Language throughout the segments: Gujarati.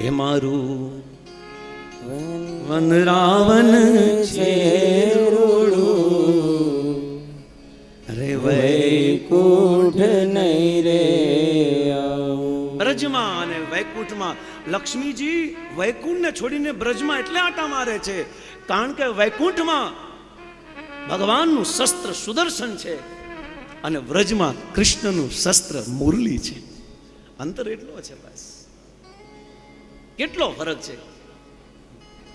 હે મારું. વન રાવન છે અરે વૈકુંઠ નહીં રે બ્રજમાં અને વૈકુંઠમાં લક્ષ્મીજી વૈકુંઠને છોડીને બ્રજમાં એટલે આટા મારે છે. કારણ કે વૈકુંઠમાં ભગવાનનું શસ્ત્ર સુદર્શન છે અને વ્રજમાં કૃષ્ણનું શસ્ત્ર મુરલી છે. અંતર એટલો છે બસ. કેટલો ફરક છે?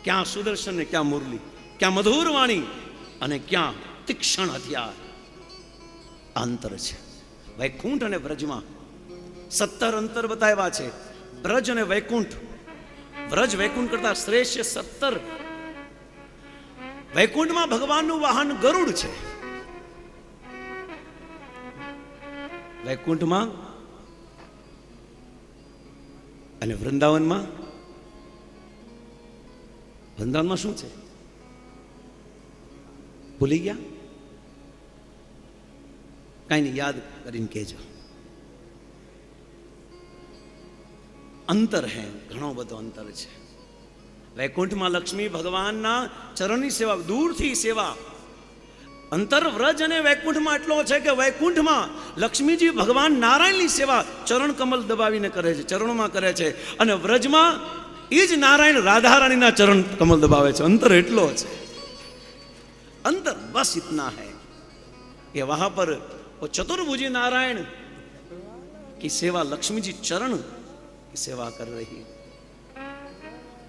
ક્યાં સુદર્શન ને ક્યાં મુરલી, ક્યાં મધુર વાણી અને ક્યાં તીક્ષણ હથિયાર. અંતર છે. વૈકુંઠ અને વ્રજમાં સત્તર અંતર બતાવ્યા છે. વ્રજ અને વૈકુંઠ. વ્રજ વૈકુંઠ કરતા શ્રેષ્ઠ સત્તર. વૈકુંઠમાં ભગવાનનું વાહન ગરુડ છે. વૈકુંઠમાં અને વૃંદાવનમાં વૃંદાવનમાં શું છે? ભૂલી ગયા? કાંઈ નહીં, યાદ કરીને કહેજો. અંતર હે, ઘણો બધો અંતર છે. વૈકુંઠમાં લક્ષ્મી ભગવાનના ચરણની સેવા, દૂરથી સેવા. અંતર વ્રજ અને વૈકુંઠમાં એટલો છે કે વૈકુંઠમાં લક્ષ્મીજી ભગવાન નારાયણની સેવા ચરણ કમલ દબાવીને કરે છે, ચરણોમાં કરે છે. અને વ્રજમાં એ જ નારાયણ રાધારાણીના ચરણ કમલ દબાવે છે અંતર એટલો છે अंतर बस इतना है कि वहां पर वो चतुर्भुजी नारायण की सेवा लक्ष्मी जी चरण की सेवा कर रही है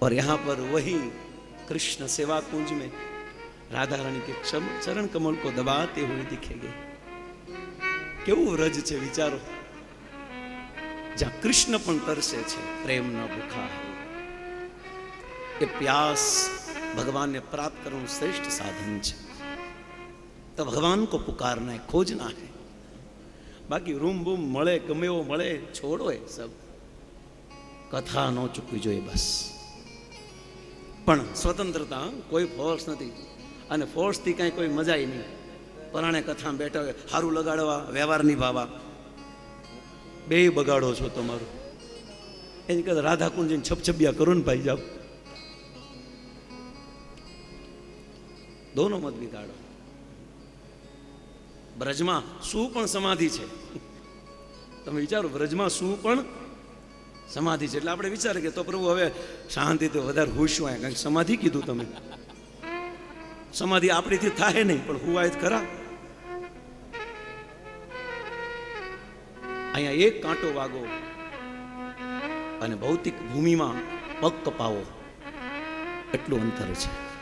और यहां पर वही कृष्ण सेवा कुंज में राधा रानी के चम- चरण कमल को दबाते हुए दिखेंगे કેવું વ્રજ છે વિચારો જ્યાં કૃષ્ણ પણ તરસે છે પ્રેમના ભૂખા હે એ પ્યાસ भगवान ने प्राप्त करना श्रेष्ठ साधन છે તો ભગવાન કો પુકારના है खोजना है બાકી રૂમ બૂમ મળે ગમે એવો મળે છોડો એ સબ કથા ન ચૂકવી જોઈએ બસ પણ સ્વતંત્રતા કોઈ ફોર્સ નથી અને ફોર્સથી કાંઈ કોઈ મજા નહીં પરાણે કથામાં બેઠા હોય સારું લગાડવા વ્યવહાર નિભાવવા બે બગાડો છો તમારું એની કરતા રાધા કુંજીને છપછપિયા કરો ને ભાઈ જાઓ દોનો મત બિગાડો બ્રજમાં શું પણ સમાધિ છે? તમે વિચારો બ્રજમાં શું પણ સમાધિ છે? એટલે આપણે વિચારે કે તો પ્રભુ હવે શાંતિ તો વધારે હુશું હોય કારણ કે સમાધિ કીધું તમે. સમાધિ આપણીથી થાય નહીં, પણ હુવાય જ ખરા. અહીંયા એક કાંટો વાગો અને ભૌતિક ભૂમિમાં પગ કપાવો. એટલું અંતર છે.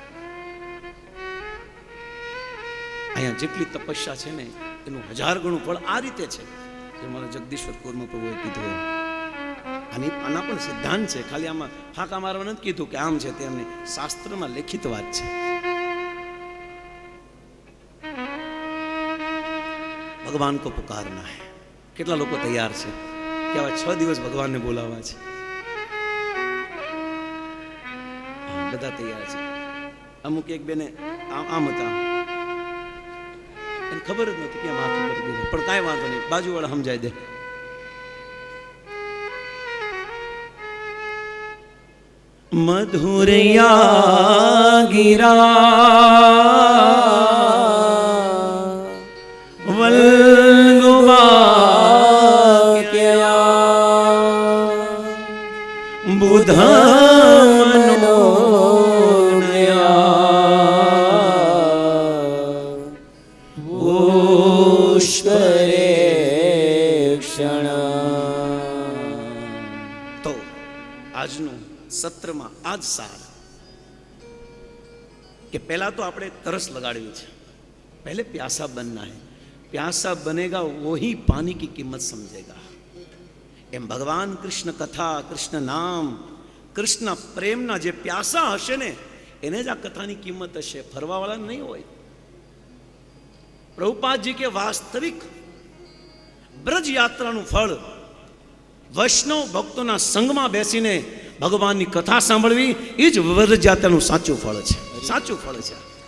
અહીંયા જેટલી તપસ્યા છે ને, એનું હજાર ગણું ફળ આ રીતે છે. જે મારા જગદીશ્વર કુર્મ કીધું એમ. આની આના પણ સિદ્ધાંત છે. ખાલી આમાં ફાંકા મારવા નથી કીધું કે આમ છે તેમને શાસ્ત્રમાં લેખિત વાત છે. ભગવાન કો પુકારના હે. કેટલા લોકો તૈયાર છે? કે આવા છ દિવસ ભગવાનને બોલાવવા છે. બધા તૈયાર છે. અમુક એક બેને આમ આમ હતા. એને ખબર જ નથી કેમ હાથ કરી દીધો. પણ કાંઈ વાંધો નહીં. બાજુવાળા સમજાય દે. મધુરયા ગિરા વલ્ગુવા બુધમનો આજનું સત્રમાં આ જ સાર. કે પહેલા તો આપણે તરસ લગાડવી છે. પહેલે પ્યાસા બનના હે. પ્યાસા બનેગા વહી પાણી કી કિંમત સમજેગા. એમ ભગવાન કૃષ્ણ કથા, કૃષ્ણ નામ, કૃષ્ણ પ્રેમના જે પ્યાસા હશે ને, એને જ આ કથાની કિંમત હશે. ફરવાવાળા નહીં હોય. પ્રભુપાદજી કે વાસ્તવિક બ્રજ યાત્રાનું ફળ વૈષ્ણવ ભક્તોના સંગમાં બેસીને ભગવાનની કથા સાંભળવી એ જ વ્રજ યાત્રાનું સાચું ફળ છે. સાચું ફળ છે.